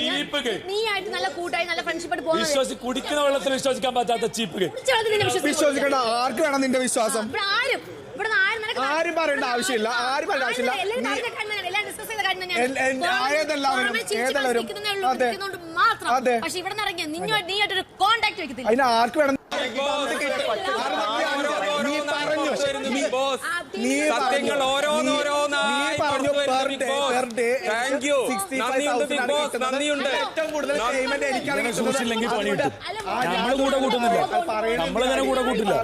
ചീപ്പ് game നല്ല കൂട്ടായി നല്ല ഫ്രണ്ട്ഷിപ്പ് ആയിട്ട് പോകുന്നത് വിശ്വസി കുടിക്കുന്ന വെള്ളത്തിൽ വിശ്വസിക്കാൻ പറ്റാത്ത ചീപ്പ് ഗെയിം കുടിച്ച വെള്ളത്തിൽ നിന്നെ വിശ്വസിക്കാൻ വിശ്വസിക്കേണ്ട ആർക്ക് വേണം നിന്റെ വിശ്വാസം? ഇവിടെ ആരും. ഇവിടെ ആരും നിനക്ക് ആരും പറയേണ്ട ആവശ്യമില്ല. ആരും പറയേണ്ട ആവശ്യമില്ല. എല്ലാവരും നീ- പറഞ്ഞ കാര്യം തന്നെയാണ്. എല്ലാവരും discuss ചെയ്ത കാര്യം തന്നെയാണ്. എൽ- എൽ- പുറമെ- ഏതെല്ലാവരും, പുറമെ ചിരിച്ച് ഏതെല്ലാവരും. കളിക്കുന്നതേ ഉള്ളൂ, അതെ. കളിക്കുന്നതുകൊണ്ട് മാത്രം. അതെ. പക്ഷെ ഇവിടെ നിന്ന് ഇറങ്ങിയ നിന്നുമായിട്ട് നീയായിട്ടൊരു കോണ്ടാക്ട് വെക്കത്തില്ല. അതിന് ആർക്ക് വേണം? നീ പറഞ്ഞു നീ നീ സത്യങ്ങൾ പറഞ്ഞു. ഓരോന്നോരോന്നായി നീ സൂക്ഷിച്ചില്ലെങ്കിൽ പണി കിട്ടും. അല്ല, നമ്മൾ കൂടെ കൂട്ടുന്നില്ല. നമ്മളിങ്ങനെ കൂടെ കൂട്ടില്ല.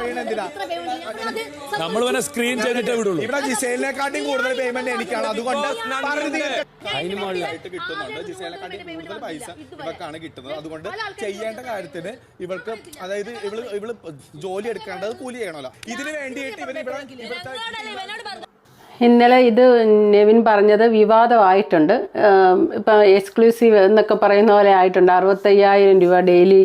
നമ്മൾ ഇവനെ സ്ക്രീൻ ചെയ്തിട്ടേ വിടുള്ളൂ ഇവിടെ ജിസേലിനെക്കാട്ടിയും കൂടുതൽ പേയ്മെന്റ് എനിക്കാണ്. അതുകൊണ്ട് അതിന് മുകളിലായിട്ട് കിട്ടുന്നുണ്ട്. ജിസേലിനെക്കാട്ടി കൂടുതൽ പൈസ ഇവക്കാണ് കിട്ടുന്നത്. അതുകൊണ്ട് ചെയ്യേണ്ട കാര്യത്തിന് ഇവൾക്ക് അതായത് ഇവൾ ഇവൾ ജോലി എടുക്കേണ്ടത് കൂലി ചെയ്യണമല്ലോ. ഇതിന് വേണ്ടിയിട്ട് ഇവർ ഇവിടെ ഇന്നലെ ഇത് നെവിൻ പറഞ്ഞത് വിവാദമായിട്ടുണ്ട്. ഇപ്പം എക്സ്ക്ലൂസീവ് എന്നൊക്കെ പറയുന്ന പോലെ ആയിട്ടുണ്ട്. അറുപത്തയ്യായിരം രൂപ ഡെയിലി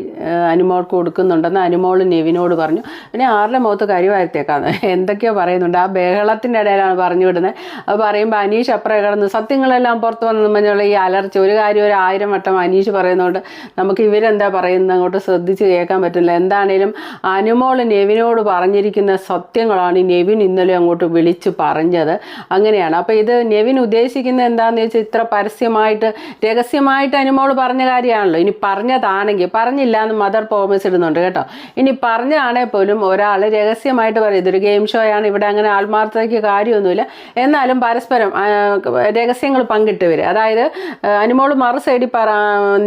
അനുമോൾക്ക് കൊടുക്കുന്നുണ്ടെന്ന് അനുമോൾ നെവിനോട് പറഞ്ഞു. പിന്നെ ആറിലെ മുഖത്ത് കരിവാരത്തേക്കാണ്? എന്തൊക്കെയോ പറയുന്നുണ്ട്. ആ ബഹളത്തിന്റെ ഇടയിലാണ് പറഞ്ഞു വിടുന്നത്. അത് പറയുമ്പോൾ അനീഷ് അപ്പുറം കിടന്ന് സത്യങ്ങളെല്ലാം പുറത്ത് വന്നു പറഞ്ഞുള്ള ഈ അലർച്ച. ഒരു കാര്യം ഒരു ആയിരം വട്ടം അനീഷ് പറയുന്നതുകൊണ്ട് നമുക്ക് ഇവരെന്താ പറയുന്നത് അങ്ങോട്ട് ശ്രദ്ധിച്ച് കേൾക്കാൻ പറ്റില്ല. എന്താണേലും അനുമോൾ നെവിനോട് പറഞ്ഞിരിക്കുന്ന സത്യങ്ങളാണ് നെവിൻ ഇന്നലെ അങ്ങോട്ട് വിളിച്ച് പറഞ്ഞത്. അങ്ങനെയാണ്. അപ്പോൾ ഇത് നെവിൻ ഉദ്ദേശിക്കുന്നത് എന്താണെന്ന് വെച്ചാൽ ഇത്ര പരസ്യമായിട്ട് രഹസ്യമായിട്ട് അനുമോൾ പറഞ്ഞ കാര്യമാണല്ലോ. ഇനി പറഞ്ഞതാണെങ്കിൽ പറഞ്ഞില്ല എന്ന് മദർ പ്രോമിസ് ഇടുന്നുണ്ട് കേട്ടോ. ഇനി പറഞ്ഞാണെങ്കിൽ പോലും ഒരാൾ രഹസ്യമായിട്ട് പറയും ഇതൊരു ഗെയിം ഷോ ആണ് ഇവിടെ അങ്ങനെ ആത്മാർത്ഥതയ്ക്ക് കാര്യമൊന്നുമില്ല. എന്നാലും പരസ്പരം രഹസ്യങ്ങൾ പങ്കിട്ട് വരും അതായത് അനുമോൾ മറു സൈഡിൽ പറ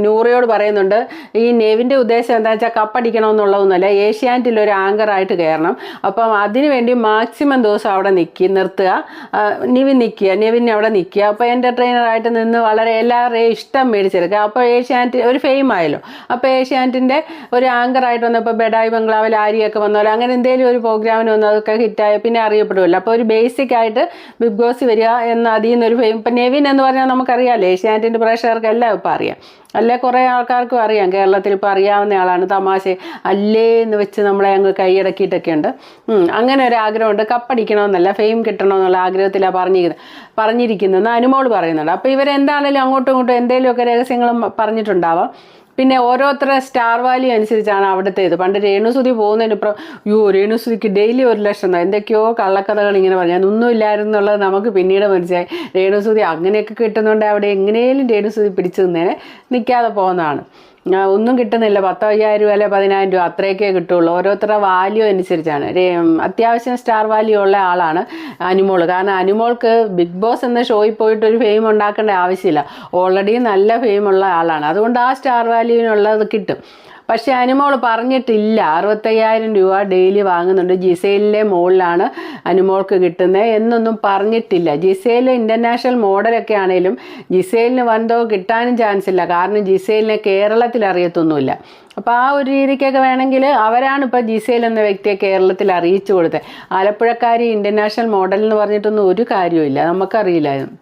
നൂറയോട് പറയുന്നുണ്ട് ഈ നെവിന്റെ ഉദ്ദേശം എന്താ വെച്ചാൽ കപ്പടിക്കണമെന്നുള്ളതൊന്നുമല്ല ഏഷ്യാനെറ്റിൽ ഒരു ആങ്കറായിട്ട് കയറണം. അപ്പം അതിനുവേണ്ടി മാക്സിമം ദിവസം അവിടെ നിൽക്കി നിർത്തുക. നിവിൻ നിൽക്കുക നിവിൻ അവിടെ നിൽക്കുക അപ്പോൾ എന്റർടൈനറായിട്ട് നിന്ന് വളരെ എല്ലാവരുടെയും ഇഷ്ടം മേടിച്ചെടുക്കുക അപ്പോൾ ഏഷ്യാനെറ്റ് ഒരു ഫെയിം ആയല്ലോ. അപ്പോൾ ഏഷ്യാനെറ്റിന്റെ ഒരു ആങ്കറായിട്ട് വന്നപ്പോൾ ബെഡായി ബംഗ്ലാവിൽ ആരിയൊക്കെ വന്നാലും. അങ്ങനെ എന്തെങ്കിലും ഒരു പ്രോഗ്രാമിന് വന്നു അതൊക്കെ ഹിറ്റായ പിന്നെ അറിയപ്പെടുമല്ലോ അപ്പോൾ ഒരു ബേസിക് ആയിട്ട് ബിഗ് ബോസ് വരിക എന്ന അതിൽ നിന്നൊരു ഫെയിം ഇപ്പം നെവിൻ എന്ന് പറഞ്ഞാൽ നമുക്കറിയാമല്ലോ ഏഷ്യാനെറ്റിന്റെ പ്രേക്ഷകർക്ക് എല്ലാം ഇപ്പോൾ അറിയാം. അല്ലേ? കുറേ ആൾക്കാർക്കും അറിയാം. കേരളത്തിൽ ഇപ്പോൾ അറിയാവുന്ന ആളാണ്. തമാശ. അല്ലേ എന്ന് വെച്ച് നമ്മളെ അങ്ങ് കൈയടക്കിയിട്ടൊക്കെ ഉണ്ട് അങ്ങനെ ഒരു ആഗ്രഹമുണ്ട്. കപ്പടിക്കണമെന്നല്ല ഫെയിം കിട്ടണമെന്നുള്ള ആഗ്രഹത്തിലാണ് പറഞ്ഞിരിക്കുന്നത്. പറഞ്ഞിരിക്കുന്നതെന്ന് അനുമോൾ പറയുന്നുണ്ട്. അപ്പോൾ ഇവരെന്താണേലും അങ്ങോട്ടും ഇങ്ങോട്ടും എന്തെങ്കിലുമൊക്കെ രഹസ്യങ്ങളും പറഞ്ഞിട്ടുണ്ടാവാം. പിന്നെ ഓരോരുത്തരുടെ സ്റ്റാർ വാല്യൂ അനുസരിച്ചാണ് അവിടുത്തെ ഇത്. പണ്ട് രേണുസുതി പോകുന്നതിന് ഇപ്പം യോ രേണുസുതിക്ക് ഡെയിലി ഒരു ലക്ഷം തന്നെ. എന്തൊക്കെയോ കള്ളക്കഥകൾ ഇങ്ങനെ പറഞ്ഞു. അതൊന്നും ഇല്ലായിരുന്നുള്ളത് നമുക്ക് പിന്നീട് മനസ്സിലായി. രേണുസുതി അങ്ങനെയൊക്കെ കിട്ടുന്നുണ്ട്. അവിടെ എങ്ങനെയും രേണുസുതി പിടിച്ചു നിന്നേനെ നിൽക്കാതെ പോകുന്നതാണ്. ഒന്നും കിട്ടുന്നില്ല. പത്തോ അയ്യായിരം രൂപ അല്ലെ പതിനായിരം രൂപ അത്രയൊക്കെ കിട്ടുള്ളൂ. ഓരോരുത്തരുടെ വാല്യൂ അനുസരിച്ചാണ്. അത്യാവശ്യം സ്റ്റാർ വാല്യൂ ഉള്ള ആളാണ് അനുമോൾ കാരണം അനുമോൾക്ക് ബിഗ് ബോസ് എന്ന ഷോയിൽ പോയിട്ട് ഒരു ഫെയിം ഉണ്ടാക്കേണ്ട ആവശ്യമില്ല. ഓൾറെഡി നല്ല ഫെയിം ഉള്ള ആളാണ്. അതുകൊണ്ട് ആ സ്റ്റാർ വാല്യൂവിനുള്ളത് കിട്ടും. പക്ഷേ അനുമോൾ പറഞ്ഞിട്ടില്ല. അറുപത്തയ്യായിരം രൂപ ഡെയിലി വാങ്ങുന്നുണ്ട്. ജിസേലിലെ മുകളിലാണ് അനുമോൾക്ക് കിട്ടുന്നത് എന്നൊന്നും പറഞ്ഞിട്ടില്ല. ജിസേൽ ഇന്റർനാഷണൽ മോഡലൊക്കെ ആണെങ്കിലും ജിസേലിന് വന്തോ കിട്ടാനും ചാൻസ് ഇല്ല. കാരണം ജിസേലിനെ കേരളത്തിൽ അറിയത്തൊന്നുമില്ല. അപ്പോൾ ആ ഒരു രീതിക്കൊക്കെ വേണമെങ്കിൽ അവരാണ് ഇപ്പോൾ ജിസേൽ എന്ന വ്യക്തിയെ കേരളത്തിൽ അറിയിച്ചു കൊടുത്തത്. ആലപ്പുഴക്കാരി ഇന്റർനാഷണൽ മോഡൽ എന്ന് പറഞ്ഞിട്ടൊന്നും ഒരു കാര്യമില്ല നമുക്കറിയില്ലായിരുന്നു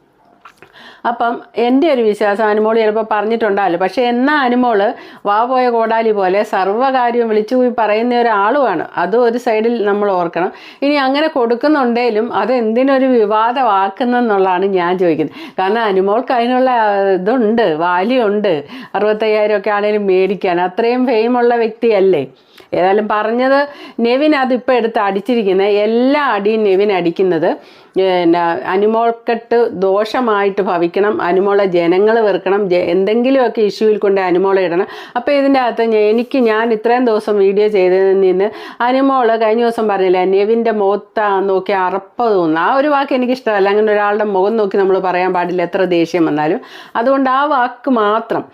അപ്പം എന്റെ ഒരു വിശ്വാസം അനുമോൾ ചിലപ്പോൾ പറഞ്ഞിട്ടുണ്ടാവില്ല. പക്ഷേ എന്നാ അനുമോൾ വാ പോയ കോടാലി പോലെ സർവകാര്യം വിളിച്ചു പോയി പറയുന്ന ഒരാളുമാണ്. അത് ഒരു സൈഡിൽ നമ്മൾ ഓർക്കണം. ഇനി അങ്ങനെ കൊടുക്കുന്നുണ്ടെങ്കിലും അത് എന്തിനൊരു വിവാദമാക്കുന്നെന്നുള്ളതാണ് ഞാൻ ചോദിക്കുന്നത്. കാരണം അനുമോൾക്ക് അതിനുള്ള ഇതുണ്ട് വാല്യുണ്ട് അറുപത്തയ്യായിരം ഒക്കെ ആണെങ്കിലും മേടിക്കാൻ. അത്രയും ഫെയിമുള്ള വ്യക്തിയല്ലേ. ഏതായാലും പറഞ്ഞത് നെവിൻ അതിപ്പോൾ എടുത്ത് അടിച്ചിരിക്കുന്നത് എല്ലാ അടിയും നെവിൻ അടിക്കുന്നത് പിന്നെ അനുമോൾക്കെട്ട് ദോഷമായിട്ട് ഭവിക്കണം അനുമോളെ ജനങ്ങൾ വെറുക്കണം എന്തെങ്കിലുമൊക്കെ ഇഷ്യൂവിൽ കൊണ്ട് അനുമോളെ ഇടണം. അപ്പോൾ ഇതിന്റെ അകത്ത് എനിക്ക് ഞാൻ ഇത്രയും ദിവസം വീഡിയോ ചെയ്തതിൽ നിന്ന് അനുമോൾ കഴിഞ്ഞ ദിവസം പറഞ്ഞില്ലേ നെവിന്റെ മുഖത്ത് നോക്കി അറപ്പ് തോന്നുന്നു ആ ഒരു വാക്ക് എനിക്ക് ഇഷ്ടമല്ല അങ്ങനെ ഒരാളുടെ മുഖം നോക്കി നമ്മൾ പറയാൻ പാടില്ല എത്ര ദേഷ്യം വന്നാലും. അതുകൊണ്ട് ആ വാക്ക് മാത്രം.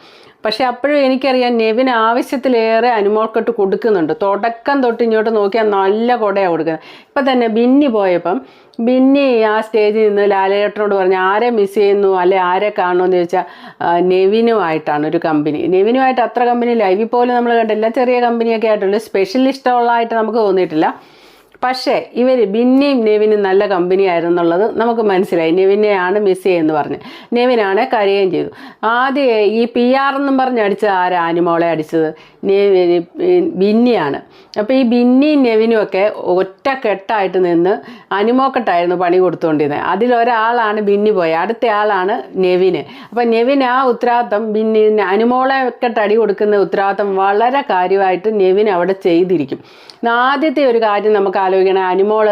പക്ഷെ അപ്പോഴും എനിക്കറിയാം നെവിന് ആവശ്യത്തിലേറെ അനുമോൾക്കൊട്ട് കൊടുക്കുന്നുണ്ട്. തുടക്കം തൊട്ട് ഇങ്ങോട്ട് നോക്കിയാൽ നല്ല കുടയാണ് കൊടുക്കുന്നത്. ഇപ്പം തന്നെ ബിന്നി പോയപ്പം ബിന്നി ആ സ്റ്റേജിൽ നിന്ന് ലാലേട്ടനോട് പറഞ്ഞു ആരെ മിസ് ചെയ്യുന്നു? അല്ലെ ആരെ കാണുമെന്ന് ചോദിച്ചാൽ നെവിനുമായിട്ടാണ് ഒരു കമ്പനി നെവിനുമായിട്ട് അത്ര കമ്പനി ലൈവിൽ പോലും നമ്മൾ കണ്ടില്ല ചെറിയ കമ്പനിയൊക്കെ ആയിട്ടുള്ളൂ സ്പെഷ്യൽ ഇഷ്ടമുള്ളതായിട്ട് നമുക്ക് തോന്നിയിട്ടില്ല. പക്ഷേ ഇവർ ബിന്നിയും നെവിനും നല്ല കമ്പനി ആയിരുന്നുള്ളത് നമുക്ക് മനസ്സിലായി. നെവിനെയാണ് മിസ് എന്ന് പറഞ്ഞ്. നെവിനാണ് കരയുകയും ചെയ്തു. ആദ്യം ഈ പി ആർ എന്നും പറഞ്ഞ് അടിച്ചത് ആരാ? ആനിമോളെ അടിച്ചത്. ബിന്നിയാണ്. അപ്പോൾ ഈ ബിന്നിയും നെവിനും ഒക്കെ ഒറ്റ കെട്ടായിട്ട് നിന്ന് അനിമോക്കെട്ടായിരുന്നു പണി കൊടുത്തുകൊണ്ടിരുന്നത് അതിലൊരാളാണ് ബിന്നി പോയ. അടുത്ത ആളാണ് നെവിന്. അപ്പം നെവിൻ ആ ഉത്തരവാദിത്തം ബിന്നി അനുമോളെ ഒക്കെ അടി കൊടുക്കുന്ന ഉത്തരവാദിത്തം വളരെ കാര്യമായിട്ട് നെവിൻ അവിടെ ചെയ്തിരിക്കും. ആദ്യത്തെ ഒരു കാര്യം നമുക്ക് ആലോചിക്കണം. അനുമോൾ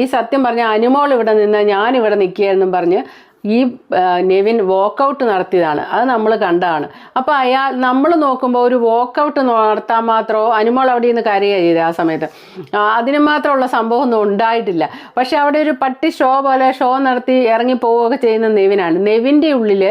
ഈ സത്യം പറഞ്ഞ അനുമോൾ ഇവിടെ നിന്ന് ഞാനിവിടെ നിൽക്കുകയെന്നും പറഞ്ഞ് ഈ നെവിൻ വോക്കൗട്ട് നടത്തിയതാണ്. അത് നമ്മൾ കണ്ടതാണ്. അപ്പോൾ അയാൾ നമ്മൾ നോക്കുമ്പോൾ ഒരു വോക്കൗട്ട് നടത്താൻ മാത്രമോ അനുമോൾ അവിടെ നിന്ന് കരയുക ചെയ്തത് ആ സമയത്ത്. അതിന് മാത്രമുള്ള സംഭവം ഒന്നും ഉണ്ടായിട്ടില്ല. പക്ഷെ അവിടെ ഒരു പട്ടി ഷോ പോലെ ഷോ നടത്തി ഇറങ്ങി പോവുകയൊക്കെ ചെയ്യുന്ന നെവിനാണ്. നെവിന്റെ ഉള്ളിൽ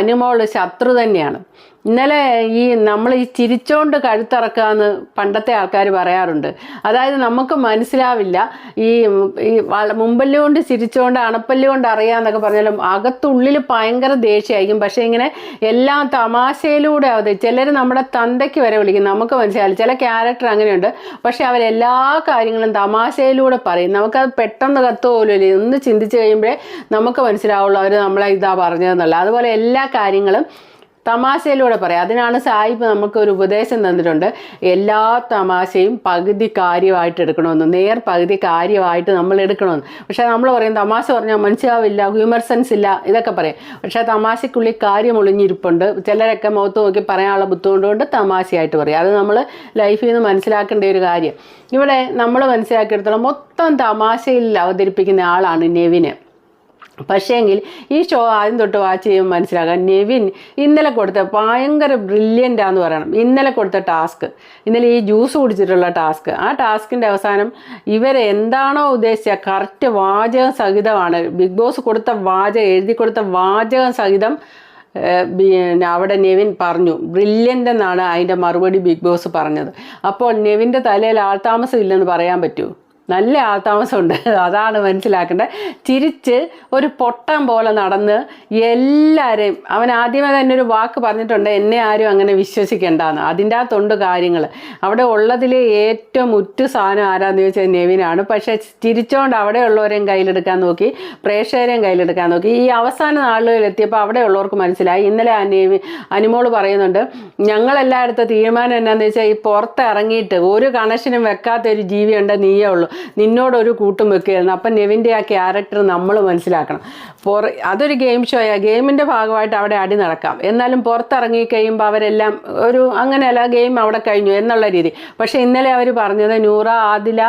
അനുമോൾ ശത്രു തന്നെയാണ്. ഇന്നലെ ഈ നമ്മൾ ഈ ചിരിച്ചോണ്ട് കഴുത്തിറക്കുക എന്ന് പണ്ടത്തെ ആൾക്കാർ പറയാറുണ്ട്. അതായത് നമുക്ക് മനസ്സിലാവില്ല. ഈ ഈ വള- കൊണ്ട് ചിരിച്ചോണ്ട് അണപ്പല്ല് കൊണ്ട് അറിയാന്നൊക്കെ പറഞ്ഞാലും അകത്തുള്ളിൽ ഭയങ്കര ദേഷ്യമായിരിക്കും പക്ഷേ ഇങ്ങനെ എല്ലാ തമാശയിലൂടെ അത് ചിലർ നമ്മുടെ തന്തയ്ക്ക് വരെ വിളിക്കും. നമുക്ക് മനസ്സിലാവില്ല. ചില ക്യാരക്ടർ അങ്ങനെയുണ്ട്. പക്ഷെ അവരെല്ലാ കാര്യങ്ങളും തമാശയിലൂടെ പറയും. നമുക്കത് പെട്ടെന്ന് കത്ത് പോലും ഒന്ന് ചിന്തിച്ച് കഴിയുമ്പോഴേ നമുക്ക് മനസ്സിലാവുള്ളൂ അവർ നമ്മളെ ഇതാ പറഞ്ഞതെന്നല്ല അതുപോലെ എല്ലാ കാര്യങ്ങളും തമാശയിലൂടെ പറയാം. അതിനാണ് സായിപ്പ് നമുക്ക് ഒരു ഉപദേശം തന്നിട്ടുണ്ട്. എല്ലാ തമാശയും പകുതി കാര്യമായിട്ട് എടുക്കണമെന്ന്. നേർ പകുതി കാര്യമായിട്ട് നമ്മൾ എടുക്കണമെന്ന്. പക്ഷേ നമ്മൾ പറയും തമാശ പറഞ്ഞാൽ മനസ്സിലാവില്ല ഹ്യൂമർ സെൻസ് ഇല്ല ഇതൊക്കെ പറയും. പക്ഷേ തമാശയ്ക്കുള്ളിൽ കാര്യം ഒളിഞ്ഞിരിപ്പുണ്ട്. ചിലരൊക്കെ മുഖത്ത് നോക്കി പറയാനുള്ള ബുദ്ധിമുട്ടുകൊണ്ട് തമാശയായിട്ട് പറയും. അത് നമ്മൾ ലൈഫിൽ നിന്ന് മനസ്സിലാക്കേണ്ട ഒരു കാര്യം. ഇവിടെ നമ്മൾ മനസ്സിലാക്കിയെടുത്തോളം മൊത്തം തമാശയിൽ അവതരിപ്പിക്കുന്ന ആളാണ് നെവിന്. പക്ഷേങ്കിൽ ഈ ഷോ ആദ്യം തൊട്ട് വാച്ച് ചെയ്യുമ്പോൾ മനസ്സിലാകാം നെവിൻ ഇന്നലെ കൊടുത്ത ഭയങ്കര ബ്രില്യന്റ് ആന്ന് പറയണം. ഇന്നലെ കൊടുത്ത ടാസ്ക് ഇന്നലെ ഈ ജ്യൂസ് കുടിച്ചിട്ടുള്ള ടാസ്ക് ആ ടാസ്കിന്റെ അവസാനം ഇവരെ എന്താണോ ഉദ്ദേശിച്ച കറക്റ്റ് വാചകം സഹിതമാണ്. ബിഗ് ബോസ് കൊടുത്ത വാചകം എഴുതി കൊടുത്ത വാചകം സഹിതം പിന്നെ അവിടെ നെവിൻ പറഞ്ഞു. ബ്രില്യന്റ് എന്നാണ് അതിന്റെ മറുപടി ബിഗ് ബോസ് പറഞ്ഞത്. അപ്പോൾ നെവിന്റെ തലയിൽ ആൾതാമസം ഇല്ലെന്ന് പറയാൻ പറ്റുമോ നല്ല ആൾതാമസമുണ്ട്. അതാണ് മനസ്സിലാക്കേണ്ടത്. ചിരിച്ച് ഒരു പൊട്ടം പോലെ നടന്ന് എല്ലാവരെയും അവൻ ആദ്യമേ തന്നെ ഒരു വാക്ക് പറഞ്ഞിട്ടുണ്ട് എന്നെ ആരും അങ്ങനെ വിശ്വസിക്കേണ്ടെന്ന്. അതിന്റെ അകത്തുണ്ട് കാര്യങ്ങൾ. അവിടെ ഉള്ളതിലെ ഏറ്റവും ഉറ്റ സാധനം ആരാന്ന് ചോദിച്ചാൽ നെവിനാണ്. പക്ഷേ ചിരിച്ചോണ്ട് അവിടെയുള്ളവരെയും കയ്യിലെടുക്കാൻ നോക്കി പ്രേക്ഷകരെയും കയ്യിലെടുക്കാൻ നോക്കി. ഈ അവസാന നാളുകളിൽ എത്തിയപ്പോൾ അവിടെയുള്ളവർക്ക് മനസ്സിലായി. ഇന്നലെ ആ നെവി അനുമോൾ പറയുന്നുണ്ട് ഞങ്ങളെല്ലായിടത്തും തീരുമാനം എന്നാന്ന് വെച്ചാൽ ഈ പുറത്തിറങ്ങിയിട്ട് ഒരു കണക്ഷനും വെക്കാത്ത ഒരു ജീവിയുണ്ട് നീയേ ഉള്ളൂ. നിന്നോട് ഒരു കൂട്ടും വെക്കുകയായിരുന്നു. അപ്പം നെവിന്റെ ആ ക്യാരക്ടർ നമ്മൾ മനസ്സിലാക്കണം. പുറ അതൊരു ഗെയിം ഷോയാണ് ഗെയിമിന്റെ ഭാഗമായിട്ട് അവിടെ അടി നടക്കാം. എന്നാലും പുറത്തിറങ്ങി കഴിയുമ്പോൾ അവരെല്ലാം ഒരു അങ്ങനെയല്ല ഗെയിം അവിടെ കഴിഞ്ഞു എന്നുള്ള രീതി. പക്ഷേ ഇന്നലെ അവർ പറഞ്ഞത് നൂറ ആദില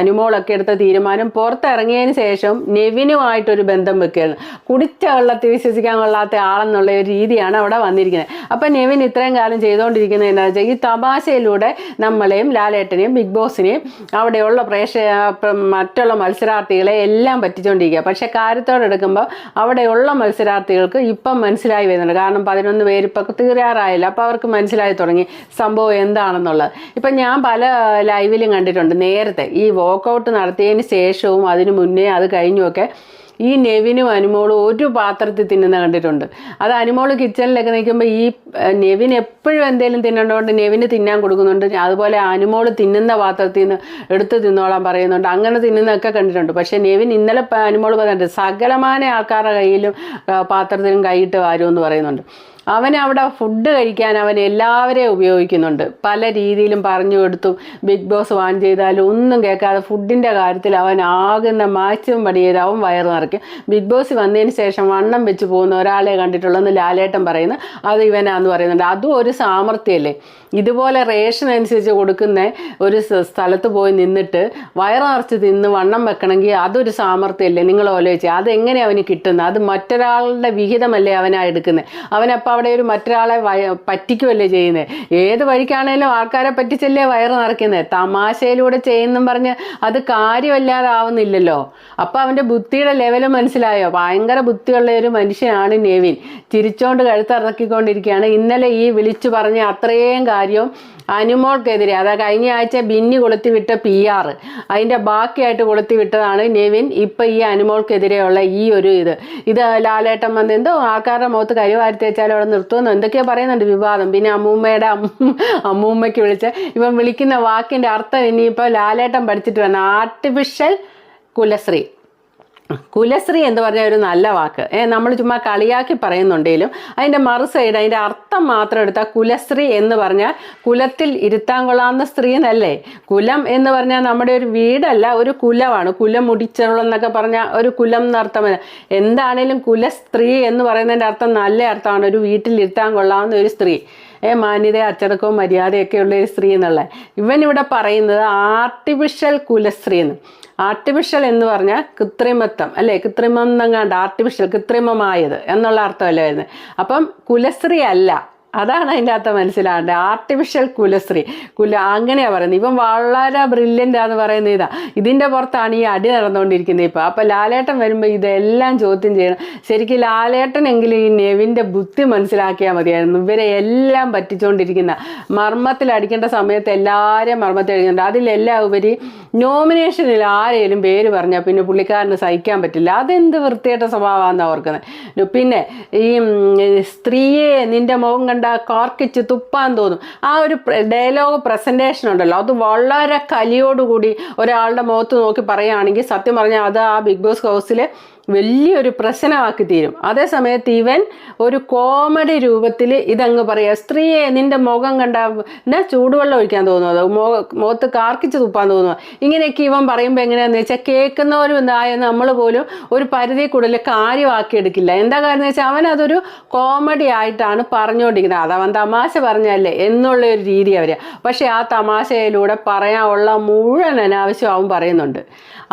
അനുമോളൊക്കെ എടുത്ത തീരുമാനം പുറത്തിറങ്ങിയതിന് ശേഷം നെവിനുമായിട്ടൊരു ബന്ധം വെക്കുകയായിരുന്നു. കുടിച്ച വെള്ളത്തിൽ വിശ്വസിക്കാൻ കൊള്ളാത്ത ആളെന്നുള്ള ഒരു രീതിയാണ് അവിടെ വന്നിരിക്കുന്നത്. അപ്പം നെവിൻ ഇത്രയും കാലം ചെയ്തുകൊണ്ടിരിക്കുന്നത് എന്താ വെച്ചാൽ ഈ തമാശയിലൂടെ നമ്മളെയും ലാലേട്ടനെയും ബിഗ് ബോസിനെയും അവിടെയുള്ള പ്രേക്ഷക പ്ര- മറ്റുള്ള മത്സരാർത്ഥികളെ എല്ലാം പറ്റിച്ചുകൊണ്ടിരിക്കുക പക്ഷേ കാര്യത്തോടെടുക്കുമ്പോൾ അവിടെയുള്ള മത്സരാർത്ഥികൾക്ക് ഇപ്പം മനസ്സിലായി വരുന്നുണ്ട്. കാരണം പതിനൊന്ന് പേര് ഇപ്പോൾ തീരാറായില്ല. അപ്പോൾ അവർക്ക് മനസ്സിലായി തുടങ്ങി സംഭവം എന്താണെന്നുള്ളത്. ഇപ്പം ഞാൻ പല ലൈവിലും കണ്ടിട്ടുണ്ട്. നേരത്തെ ഈ വോക്കൗട്ട് നടത്തിയതിന് ശേഷവും അതിന് മുന്നേ അത് കഴിഞ്ഞുമൊക്കെ ഈ നെവിനും അനുമോളും ഒരു പാത്രത്തിൽ തിന്നുന്ന കണ്ടിട്ടുണ്ട്. അത് അനുമോൾ കിച്ചണിലൊക്കെ നിൽക്കുമ്പോൾ ഈ നെവിൻ എപ്പോഴും എന്തെങ്കിലും തിന്നേണ്ടതുകൊണ്ട് നെവിന് തിന്നാൻ കൊടുക്കുന്നുണ്ട്. അതുപോലെ അനുമോൾ തിന്നുന്ന പാത്രത്തിൽ നിന്ന് എടുത്ത് തിന്നോളാൻ പറയുന്നുണ്ട്. അങ്ങനെ തിന്നുന്നതൊക്കെ കണ്ടിട്ടുണ്ട്. പക്ഷേ നെവിൻ ഇന്നലെ അനിമോൾ പറഞ്ഞിട്ടുണ്ട് സകലമാന ആൾക്കാരുടെ കയ്യിലും പാത്രത്തിലും കൈയിട്ട് വാരുമെന്ന് പറയുന്നുണ്ട്. അവൻ അവിടെ ഫുഡ് കഴിക്കാൻ അവൻ എല്ലാവരെയും ഉപയോഗിക്കുന്നുണ്ട്. പല രീതിയിലും പറഞ്ഞു കൊടുത്തു. ബിഗ് ബോസ് വാൻ ചെയ്താലും ഒന്നും കേൾക്കാതെ ഫുഡിന്റെ കാര്യത്തിൽ അവൻ ആകുന്ന മാക്സിമം പണി ചെയ്ത് അവൻ വയറ് നിറയ്ക്കും. ബിഗ് ബോസ് വന്നതിന് ശേഷം വണ്ണം വെച്ച് പോകുന്ന ഒരാളെ കണ്ടിട്ടുള്ളെന്ന് ലാലേട്ടൻ പറയുന്നു. അത് ഇവനാന്ന് പറയുന്നുണ്ട്. അതും ഒരു സാമർഥ്യമല്ലേ? ഇതുപോലെ റേഷൻ അനുസരിച്ച് കൊടുക്കുന്ന ഒരു സ്ഥലത്ത് പോയി നിന്നിട്ട് വയറ് നിറച്ച് തിന്ന് വണ്ണം വെക്കണമെങ്കിൽ അതൊരു സാമർഥ്യമല്ലേ? നിങ്ങൾ ആലോചിച്ച്. അതെങ്ങനെ അവന് കിട്ടുന്നത്? അത് മറ്റൊരാളുടെ വിഹിതമല്ലേ അവനാ എടുക്കുന്നത് അവനപ്പോൾ അവിടെ ഒരു മറ്റൊരാളെ പറ്റിക്കുമല്ലേ ചെയ്യുന്നത് ഏത് വഴിക്കാണേലും ആൾക്കാരെ പറ്റിച്ചല്ലേ വയറ് നിറയ്ക്കുന്നത് തമാശയിലൂടെ ചെയ്യുന്നു പറഞ്ഞ് അത് കാര്യമല്ലാതാവുന്നില്ലല്ലോ. അപ്പോൾ അവന്റെ ബുദ്ധിയുടെ ലെവൽ മനസ്സിലായോ? ഭയങ്കര ബുദ്ധിയുള്ള ഒരു മനുഷ്യനാണ് നെവിൻ. ചിരിച്ചോണ്ട് കഴുത്തിറക്കിക്കൊണ്ടിരിക്കുകയാണ്. ഇന്നലെ ഈ വിളിച്ചു പറഞ്ഞ അത്രയും കാര്യവും അനുമോൾക്കെതിരെ അതായത് കഴിഞ്ഞ ആഴ്ച ബിന്നി കൊളുത്തി വിട്ട പി ആർ അതിന്റെ ബാക്കിയായിട്ട് കൊളുത്തി വിട്ടതാണ് നെവിൻ ഇപ്പം ഈ അനുമോൾക്കെതിരെയുള്ള ഈ ഒരു ഇത്. ഇത് ലാലേട്ടൻ വന്ന് എന്തോ ആൾക്കാരുടെ മുഖത്ത് കരിവാരി തേച്ചാലും അവിടെ നിർത്തുമെന്ന് എന്തൊക്കെയോ പറയുന്നുണ്ട് വിവാദം. പിന്നെ അമ്മൂമ്മയുടെ അമ്മ അമ്മൂമ്മയ്ക്ക് വിളിച്ച് ഇപ്പം വിളിക്കുന്ന വാക്കിന്റെ അർത്ഥം ഇനിയിപ്പോൾ ലാലേട്ടൻ പഠിച്ചിട്ട് വന്ന ആർട്ടിഫിഷ്യൽ കുലശ്രീ. കുലശ്രീ എന്ന് പറഞ്ഞ ഒരു നല്ല വാക്ക്. നമ്മൾ ചുമ്മാ കളിയാക്കി പറയുന്നുണ്ടെങ്കിലും അതിന്റെ മറു സൈഡ് അതിന്റെ അർത്ഥം മാത്രം എടുത്താൽ കുലശ്രീ എന്ന് പറഞ്ഞാൽ കുലത്തിൽ ഇരുത്താൻ കൊള്ളാവുന്ന സ്ത്രീ എന്നല്ലേ? കുലം എന്ന് പറഞ്ഞാൽ നമ്മുടെ ഒരു വീടല്ല ഒരു കുലമാണ്. കുലം മുടിച്ചുള്ള എന്നൊക്കെ പറഞ്ഞാൽ ഒരു കുലം എന്നർത്ഥം എന്താണേലും കുലസ്ത്രീ എന്ന് പറയുന്നതിന്റെ അർത്ഥം നല്ല അർത്ഥമാണ്. ഒരു വീട്ടിൽ ഇരുത്താൻ കൊള്ളാവുന്ന ഒരു സ്ത്രീ. ഏ മാന്യത അച്ചടക്കവും മര്യാദയൊക്കെ ഉള്ള ഒരു സ്ത്രീ എന്നുള്ള. ഇവൻ ഇവിടെ പറയുന്നത് ആർട്ടിഫിഷ്യൽ കുലസ്ത്രീ എന്ന്. ആർട്ടിഫിഷ്യൽ എന്ന് പറഞ്ഞാൽ കൃത്രിമത്വം അല്ലേ? കൃത്രിമം എന്നങ്ങാണ്ട് ആർട്ടിഫിഷ്യൽ കൃത്രിമമായത് എന്നുള്ള അർത്ഥമല്ലേ വരുന്നത്? അപ്പം കുലശ്രീ അല്ല അതാണ് അതിന്റെ അകത്ത് മനസ്സിലാകേണ്ടത്. ആർട്ടിഫിഷ്യൽ കുലശ്രീ. കുല അങ്ങനെയാണ് പറയുന്നത്. ഇപ്പം വളരെ ബ്രില്യന്റ് ആണെന്ന് പറയുന്നത് ഇതാ. ഇതിന്റെ പുറത്താണ് ഈ അടി നടന്നുകൊണ്ടിരിക്കുന്നത് ഇപ്പോൾ അപ്പോൾ ലാലേട്ടൻ വരുമ്പോൾ ഇതെല്ലാം ചോദ്യം ചെയ്യണം. ശരിക്കും ലാലേട്ടനെങ്കിലും ഈ നെവിന്റെ ബുദ്ധി മനസ്സിലാക്കിയാൽ മതിയായിരുന്നു. ഇവരെ എല്ലാം പറ്റിച്ചുകൊണ്ടിരിക്കുന്ന മർമ്മത്തിൽ അടിക്കേണ്ട സമയത്ത് എല്ലാവരെയും മർമ്മത്തിൽ അടിക്കുന്നുണ്ട്. അതിലെല്ലാം ഉപരി നോമിനേഷനിൽ ആരെയും പേര് പറഞ്ഞാൽ പിന്നെ പുള്ളിക്കാരന് സഹിക്കാൻ പറ്റില്ല. അതെന്ത് വൃത്തിയായിട്ട സ്വഭാവമാണെന്ന് ഓർക്കുന്നത് പിന്നെ ഈ സ്ത്രീയെ നിന്റെ മുഖം കണ്ട കോർക്കിച്ച് തുപ്പാൻ തോന്നും. ആ ഒരു ഡയലോഗ് പ്രസന്റേഷൻ ഉണ്ടല്ലോ. അത് വളരെ കലിയോടുകൂടി ഒരാളുടെ മുഖത്ത് നോക്കി പറയുകയാണെങ്കിൽ സത്യം പറഞ്ഞാൽ അത് ആ ബിഗ് ബോസ് ഹൗസിലെ വലിയൊരു പ്രശ്നമാക്കി തീരും. അതേസമയത്ത് ഇവൻ ഒരു കോമഡി രൂപത്തിൽ ഇതങ്ങ് പറയുക സ്ത്രീയെ നിന്റെ മുഖം കണ്ട എന്നാ ചൂടുവെള്ളം ഒഴിക്കാൻ തോന്നുന്നത് മുഖത്ത് കാർക്കിച്ച് തുപ്പാൻ തോന്നുക ഇങ്ങനെയൊക്കെ ഇവൻ പറയുമ്പോൾ എങ്ങനെയാണെന്ന് വെച്ചാൽ കേൾക്കുന്നവരും എന്തായ നമ്മൾ പോലും ഒരു പരിധി കൂടുതൽ കാര്യമാക്കി എടുക്കില്ല എന്താ കാര്യം എന്ന് വെച്ചാൽ അവൻ അതൊരു കോമഡി ആയിട്ടാണ് പറഞ്ഞുകൊണ്ടിരിക്കുന്നത്. അത് അവൻ തമാശ പറഞ്ഞല്ലേ എന്നുള്ള ഒരു രീതി അവർ. പക്ഷെ ആ തമാശയിലൂടെ പറയാനുള്ള മുഴുവൻ അനാവശ്യം അവൻ പറയുന്നുണ്ട്.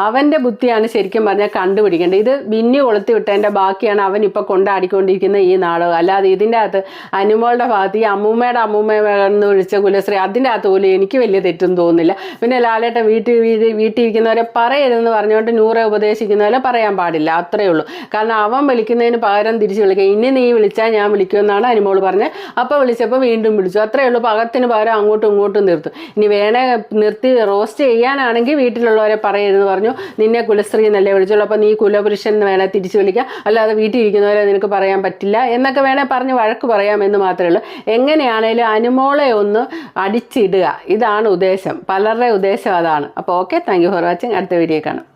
അവന്റെ ബുദ്ധിയാണ് ശരിക്കും പറഞ്ഞാൽ കണ്ടുപിടിക്കേണ്ടത്. ഇത് ബിന്നി കൊളുത്തി വിട്ടതിന്റെ ബാക്കിയാണ് അവൻ ഇപ്പോൾ കൊണ്ടാടിക്കൊണ്ടിരിക്കുന്ന ഈ നാടകം അല്ലാതെ ഇതിന്റെ അകത്ത് അനുമോളുടെ ഭാഗത്ത് ഈ അമ്മൂമ്മയുടെ അമ്മൂമ്മ എന്ന് വിളിച്ച കുലശ്രീ അതിന്റെ അകത്ത് പോലും എനിക്ക് വലിയ തെറ്റും തോന്നുന്നില്ല. പിന്നെ ലാലേട്ടൻ വീട്ടിൽ വീട്ടിൽ വീട്ടിലിരിക്കുന്നവരെ പറയരുതെന്ന് പറഞ്ഞുകൊണ്ട് നൂറെ ഉപദേശിക്കുന്നവരെ പറയാൻ പാടില്ല. അത്രയേ ഉള്ളൂ. കാരണം അവൻ വിളിക്കുന്നതിന് പകരം തിരിച്ച് വിളിക്കുക ഇനി നീ വിളിച്ചാൽ ഞാൻ വിളിക്കുമെന്നാണ് അനുമോൾ പറഞ്ഞത്. അപ്പോൾ വിളിച്ചപ്പോൾ വീണ്ടും വിളിച്ചു. അത്രയേ ഉള്ളൂ. പകത്തിന് പകരം അങ്ങോട്ടും ഇങ്ങോട്ടും നിർത്തും. ഇനി വേണേ നിർത്തി റോസ്റ്റ് ചെയ്യാനാണെങ്കിൽ വീട്ടിലുള്ളവരെ പറയരുതെന്ന് പറഞ്ഞു. നിന്നെ കുലശ്രീ എന്നല്ലേ വിളിച്ചുള്ളൂ. അപ്പോൾ നീ കുലപുരുഷൻ എന്ന് വേണേൽ തിരിച്ചു വിളിക്കാം. അല്ലാതെ വീട്ടിൽ ഇരിക്കുന്നവരെ നിനക്ക് പറയാൻ പറ്റില്ല എന്നൊക്കെ വേണേൽ പറഞ്ഞ് വഴക്ക് പറയാമെന്ന് മാത്രമേ ഉള്ളൂ. എങ്ങനെയാണേലും അനുമോളെ ഒന്ന് അടിച്ചിടുക. ഇതാണ് ഉദ്ദേശം. പലരുടെ ഉദ്ദേശം അതാണ്. അപ്പോൾ okay thank you for watching. അടുത്ത വീഡിയോ കാണാം.